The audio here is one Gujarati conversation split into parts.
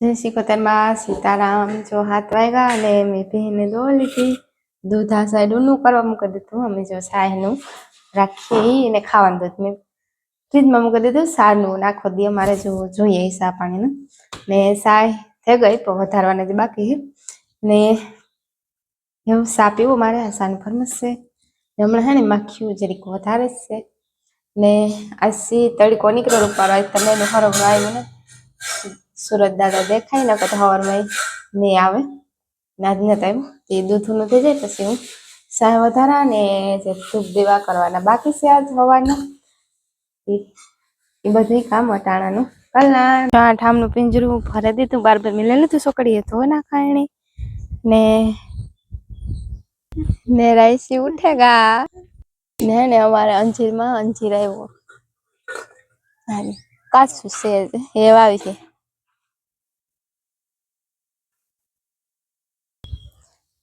જય શ્રી સીતારામ જો હાથ વાગ્યા અને મેં બહેને દો લીધી દૂધ સાઈડ ઊનું કરવા મૂકી દીધું અમે જો સાહેનું રાખીએ એને ખાવાનું દૂધ મેં ફ્રીજમાં મૂકી દીધું સારનું નાખો દી અમારે જો જોઈએ સા પાણીનું ને સાય થઈ ગઈ પણ વધારવાના જે બાકી ને એવું સા પીવું મારે આ સાનું ફરમસ છે હમણાં હે ને માખ્યું જરીક વધારે જ છે ને આ સી તડકો નીકળ્યો ઉપર તમે હરો આવ્યું ને સુરત દાદા દેખાય ને કદાચ હવારમાં નહીં આવે. નાજ ન ટાઈમ તે દૂધનું થઈ જાય પછી હું સાય વધારા ને જે ધૂપ દેવા કરવાના બાકી છે આજ હવાના એ એ બધું કામ અટાણાનું. કલના ઠામનું પિંજરું ભરે દીધું, બાર બાર મિલે લીધું સોકડીએ તો ના કારણે. ને ને રાઈસી ઉઠેગા ને ને અમારે અંજીરમાં અંજીર આવ્યો. કાચું છે, એ આવી છે.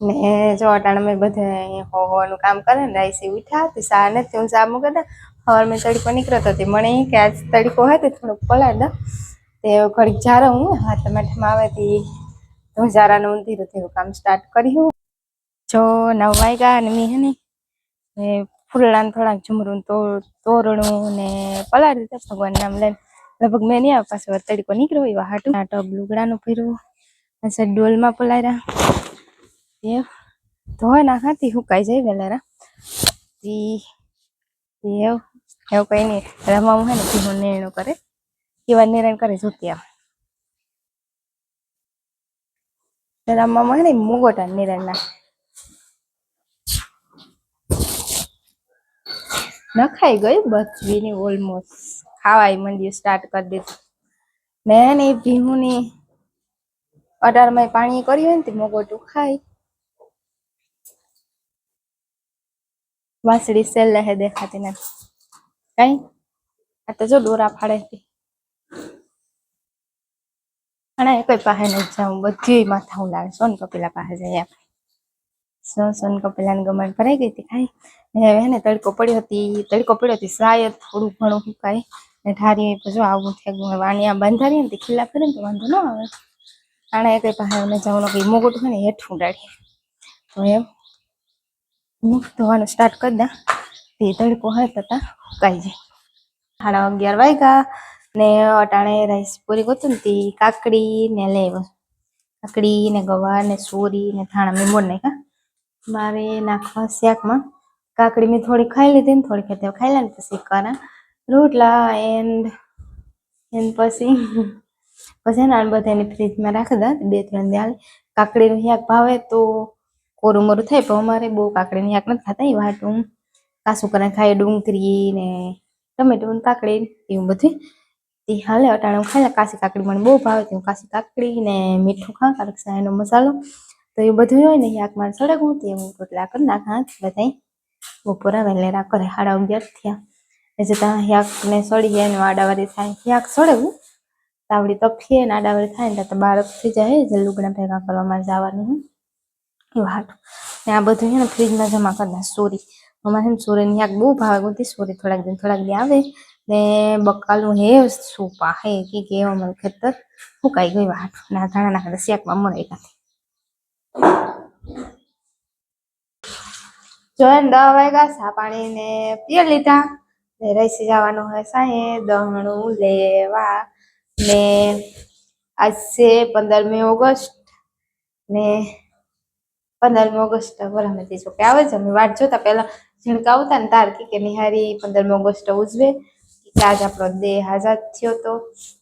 ને જો અટાણે મેં બધે હોવાનું કામ કરે ને, રાઈસી ઉઠ્યા હતી, સા નથી, હું સા મૂકે સવાર મેં તડકો નીકળ્યો હતી મને કે આજ તડકો હોય થોડોક પલાળ દે. તે ઘડીક જારે હું હાથ મેઠમાં આવે તે તો જારાનું ઊંધી રીતે કામ સ્ટાર્ટ કર્યું જો નવ વાગ્યા અને મેં હે ને થોડાક ઝુમરું તો તોરણું ને પલાળી દીધા, ભગવાન નામ લઈને. લગભગ મેં નહીં આવે પાછો તડકો નીકળ્યો, એવા હાટું. ટબ લુગડાનું ફેરવું પાછા ડોલમાં પલાળ્યા. એ ધોઈ નાખાતી હુકાઈ જાય વેલેરા ઈ એવું એવું કઈ નહીં રમવામાં હોય ને ધીમો નિર્ણય કરે. એવા નિર્ણય કરે જોતી આમ રમવામાં હોય ને મુગોટા નિર્ણય ના નખાઈ ગયું બચવીની ઓલમોસ્ટ ખાવાય મંડ્યું સ્ટાર્ટ કરી દીધું. ને ને ભીહુની અઢારમાં પાણી કર્યું હોય ને તે મોગોટું ખાય. વાસળી સેલ લહે દેખાતી નથી. કઈ? આ તો જો દોરા ફાડે અને એ કોઈ પાસે નહીં જાઉં. બધી માથા હું લાવે. સોન કપિલા પાસે જઈએ આપણે સોન સોન કપિલાની ગમણ ભરાઈ ગઈ હતી ખાઈ હવે હે ને તડકો પડ્યો હતી. તડકો પડ્યો હતી શાયદ થોડું ઘણું સુકાય ને ઠારી પછી આવું થયું વાણિયા બંધારી ને ખીલા ફરે ને તો વાંધો ન આવે. આણે કઈ પાસે જવાનું કઈ મોગોટ હોય ને હેઠું ડાળી તો એમ. ધોવાનું સ્ટાર્ટ કરી દે. તે તડકો હોય તો તા જાય. સાડા અગિયાર વાગ્યા ને અટાણે રાઈસ પૂરી ગોતું ને કાકડી ને લેવ. કાકડી ને ગવાર ને સોરી ને ધાણા મેં મોડ નાખ્યા. મારે નાખવા શાકમાં કાકડી મેં થોડી ખાઈ લીધી ને થોડી ખેતે ખાઈ લે ને પછી કરા. રોટલા એન્ડ એન્ડ પછી પછી ને બધાને ફ્રીજમાં રાખી દે બે ત્રણ દાળ. કાકડીનું શાક ભાવે તો કોરું મોરું થાય, પણ અમારે બહુ કાકડીની શાક નથી ખાતા, એ વાટું, કાસું કરીને ખાય, ડુંગળી ને ટમેટું ને કાકડી એવું બધું. તે હાલે, અટાણે લે કાસી કાકડી મને બહુ ભાવે તે કાસી કાકડી ને મીઠું ખા કારક એનો મસાલો, તો એ બધું હોય ને શાક મારે સળગવું તે હું રોટલા કરી નાખા બધા બપોરા વહેલેરા કરે સાડા અગિયાર થયા. એ જતા શાક ને સળી જાય ને આડાવાળી થાય, શાક સળગવું. તાવડી તપીએ ને આડાવાળી થાય ને તો બાળક થઈ જાય જે લુગડા ભેગા કરવામાં જવાનું હું એવું હાટું ને આ બધું છે ને ફ્રીજમાં જમા કરી દે, સોરી. અમારે સોરીની આગ બહુ ભાવે ગોતી, સોરી થોડાક દિન, થોડાક દી આવે. ને બકાલું હે, સોપા હે, કે કે અમારું ખેતર ફૂકાઈ ગયું હાટ ને આ ધાણા નાખે શેકમાં મળે કાંથી જોઈને દસ વાગ્યા, સા પાણી ને પીએ લીધા. ને રસી જવાનું હોય સાહે દહણું લેવા. ને આજ છે પંદરમી ઓગસ્ટ. ને પંદરમી ઓગસ્ટ વરહમતી જો કે આવે છે. અમે વાટ જોતા પહેલા ઝીણકા આવતા ને તાર કે નિહારી પંદરમી ઓગસ્ટ ઉજવે. કે આજ આપણો દેહ આઝાદ થયો તો.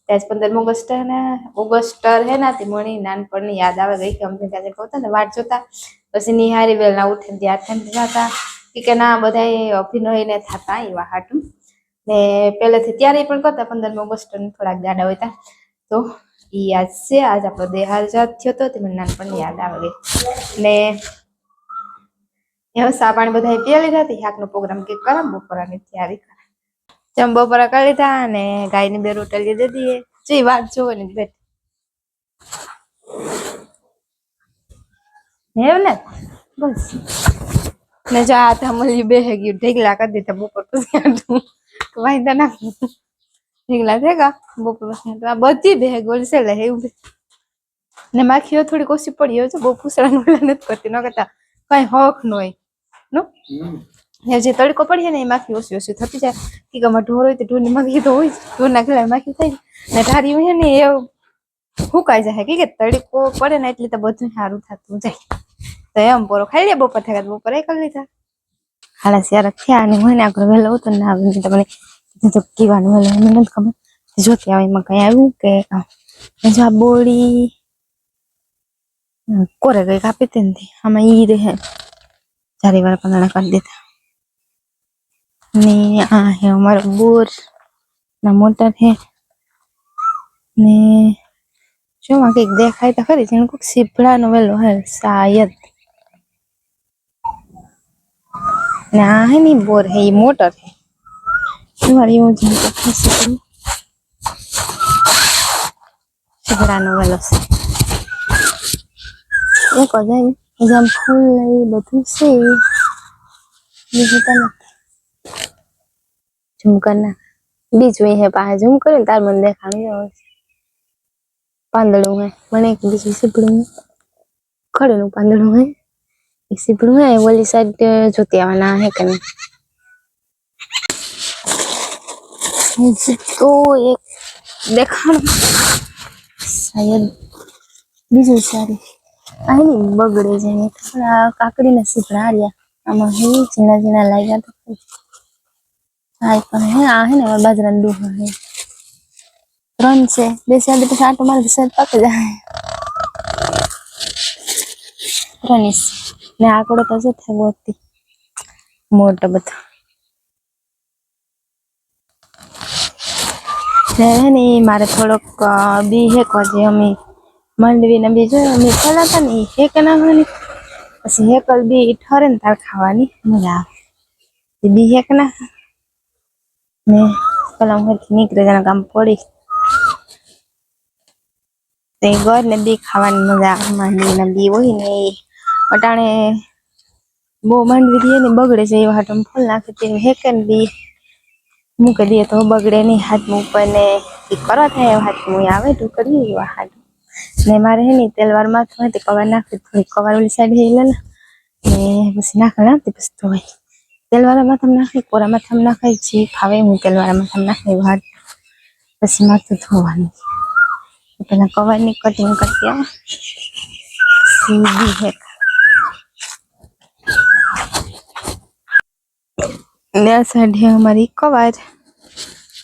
ત્યાં પંદરમી ઓગસ્ટ ને, ઓગસ્ટ હે ના તે મણી નાનપણની યાદ આવે ગઈ કે અમને ત્યાં કહતા ને વાટ જોતા. પછી નિહારી વેલના ઉઠે ત્યાં થઈને જતા કે ના બધા અભિનય ને થતા એવા હાટું. ને પહેલેથી ત્યારે પણ કરતા પંદરમી ઓગસ્ટ થોડાક જાડા હોય તો ઈ યાદ છે, આજ આપણો દેહ આઝાદ થયો તો તે મને નાનપણની યાદ આવે ને હવે સા બધા પી લીધા હતી શાકનો પ્રોગ્રામ કે કરો બપોરાની તૈયારી કરે ચમ બપોરા કરી લીધા અને ગાયની બે રોટલી દે દઈએ જે વાત જોવે ને બેઠ એવું ને? બસ. ને જો આ ધમલી બે ગયું, ઢેગલા કરી દીધા બપોર પછી વાંધો ના ઢીગલા થેગા બપોર પછી આ બધી બે ગોલ છે લે એવું ને માખીઓ થોડીક ઓછી પડી હોય છે બહુ પૂછડાનું ઓલા નથી કરતી ન કરતા કઈ હક ન હોય નો? જે તડકો પડીએ ને એ માખી ઓછી ઓછી થતી જાય. કે ગમે ઢોર હોય તો ઢોરની માખી તો હોય જ. ઢોરના ગળા માખી થાય ને ઢારી હોય ને એ હુકાઈ જાય. કે કે તડકો પડે ને એટલે તો બધું સારું થતું જાય. તો એમ પોરો ખાઈ લે બપોર થાય બપોર બપોરે કરી લીધા. હાલા સિયારા થયા અને હું આગળ વહેલો હતો ને આવે તમને તો કીવાનું એટલે મને નથી ખબર જોતી આવે એમાં કઈ આવ્યું કે જો આ બોડી કોરે કઈ કાપી હતી ને. આમાં ઈ રહે. ચારે વાર પંદણા કરી દીધા. ને આ હે અમારો બોર, ના મોટર હે. ને જો માં કંઈક દેખાય તો ખરી જેને કોઈક સીભડાનો વેલો હે, શાયદ. ને આ હે ની બોર હે, ઈ મોટર હે. તમારી એવું જેમ તો ખસી પડી સીભડાનો વેલો છે. એક જાય જેમ ફૂલ ને ઈ બધું છે બીજું તો નથી. ઝૂમ કર નાખ બીજું હે પાસે ઝૂમ કર્યું તાર મને દેખાણી આવે છે. પાંદડું હે. મને એક બીજું સીપડું ખડનું પાંદડું હે. એક સીપડું હે. ઓલી સાઈડ જોતી આવવાના હે તો એક દેખાણ શાયદ બીજું સારી. આની બગડે છે. ને થોડા કાકડીને સીપડા હાર્યા આમાં હે ઝીણા ઝીણા લાગ્યા તો હાઈ પણ હે, આ હે ને બાજરા ડૂહા હે. ત્રણ છે. બે સાઈડ પછી આટો મારે સાઈડ પાકી જાય ત્રણ ને આકડો તો થાય ગોતી? મોટો બધો. ઈ મારે થોડોક બી હેકો જે અમે માંડવી ને જોઈએ અમે પેલા હતા ને ઈ હેક નાખવાની. પછી હેકલ બી ઠરે ને તાર ખાવાની, મજા આવે. એ બી હેક ના ને પેલા હું નીકળે તેના કામ પડી. તે ઘર ને બી ખાવાની મજા આવે માંડવી ના બી હોય ને એ. અટાણે બહુ માંડવી ને બગડે છે, એવા હાટમ ફૂલ નાખે તે હેકે ને બી. મૂકી દઈએ તો બગડે નહીં હાથમાં ઉપર ને ઈ કરો થાય એવા હાથમાં. આવે ઢોકળી એવા હાથ. ને મારે હે ને તેલવાર માથું હોય તે કવાર નાખી થોડી કવર ઓલી સાઈડ હે લે ને પછી નાખે નાખતી પછી ધોવાય તેલવાળા માથામાં નાખી કોરા માથામાં નાખાય જે ફાવે હું તેલવાળા માથામાં નાખી હાથ. પછી માથું ધોવાનું. પેલા કવરની કટિંગ કરતી આવે. સીધી હેક સાઈડ અમારી કવાર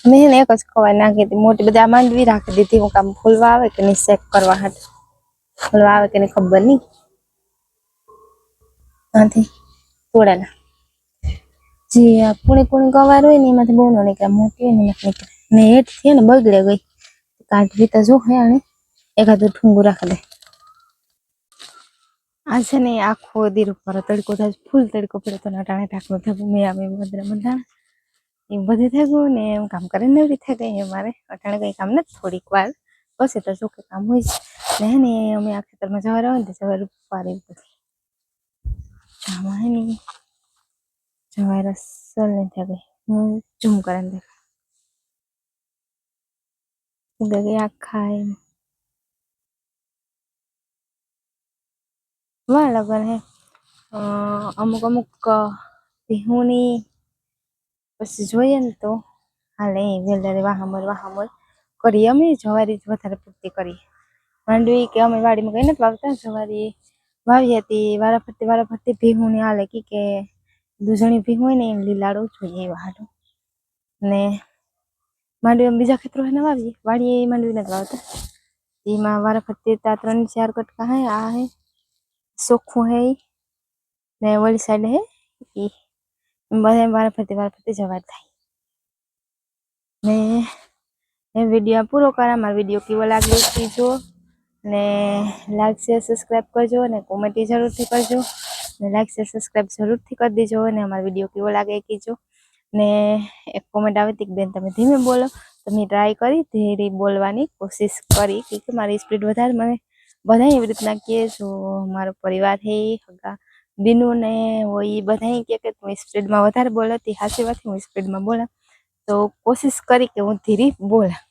મેં એક જ કવાર નાખી હતી. મોટી બધી માંડવી રાખી દીધી. હું કામ ફૂલવા આવે કે નહીં ચેક કરવા હાટ? ફૂલવા આવે કે નહીં ખબર નહીં? આથી તોડેલા જે આ પૂણી પૂણી કવાર હોય ને એમાંથી બહુ ન નીકળે. મોટી હોય ને એમાંથી નીકળે. ને હેઠ હે ને બગડે ગઈ. કાઢવી તો જો હે આને એકાદું ઠુંગું રાખી દે. આ છે ને આખો દીર ઉપર તડકો થાય ફૂલ તડકો પડે તો નટાણે ટાકલો થયું મેં આવે બધા બંધાણ એ બધે થઈ ગયું ને એમ કામ કરીને નવરી થઈ ગઈ અમારે અટાણે કઈ કામ નથી, થોડીક વાર. પછી તો શું કે કામ હોય છે ને ને અમે આ ખેતરમાં જવા રહ્યો ને તો જવાર પારે બધી. આમાં હે ને જવાર અસલ ને થઈ ગઈ હું ઝૂમ કરીને ઉગે ગઈ આખા એમ વાહ, લગન હે. અમુક અમુક બિહુની, પછી જોઈએ ને તો. હાલે, વેલરે વાહામર વાહામર કરીએ અમે જવારી વધારે પૂરતી કરીએ. માંડવી કે અમે વાડીમાં કઈ નથી વાવતા, જવારી વાવી હતી વારા ફરતી વારા ફરતી ભીહુની હાલે કી દૂધણી ભીહું હોય ને એમ લીલાડો જોઈએ એવા હાટું. ને માંડવી બીજા ખેતરો ને વાવીએ. વાડીએ માંડવી નથી વાવતા. એમાં વારા ફરતી ત્યાં ત્રણ ચાર કટકા હે, આ હે. ચોખ્ખું હે ને ઓલી સાઈડ હે એ બધા વારા ફરતી વારા ફરતી જવાર થાય. ને એ વીડિયો પૂરો કરા મારો વીડિયો કેવો લાગ્યો કીજો. ને લાઈક શેર સબસ્ક્રાઈબ કરજો અને કોમેન્ટ જરૂરથી કરજો. ને લાઈક શેર સબસ્ક્રાઈબ જરૂરથી કરી દેજો અને અમારો વીડિયો કેવો લાગે એ કહેજો ને એક કોમેન્ટ આવે હતી કે, બેન, તમે ધીમે બોલો. તો મેં ટ્રાય કરી, ધીરે બોલવાની કોશિશ કરી કે મારી સ્પીડ વધારે મને બધા એવી રીતના કહે છો મારો પરિવાર હે, હગા દિનુ ને હોય બધા કહે કે તું સ્પીડમાં વધારે બોલતી હાસી વાત હું સ્પીડમાં બોલા. તો કોશિશ કરી કે હું ધીરે બોલા.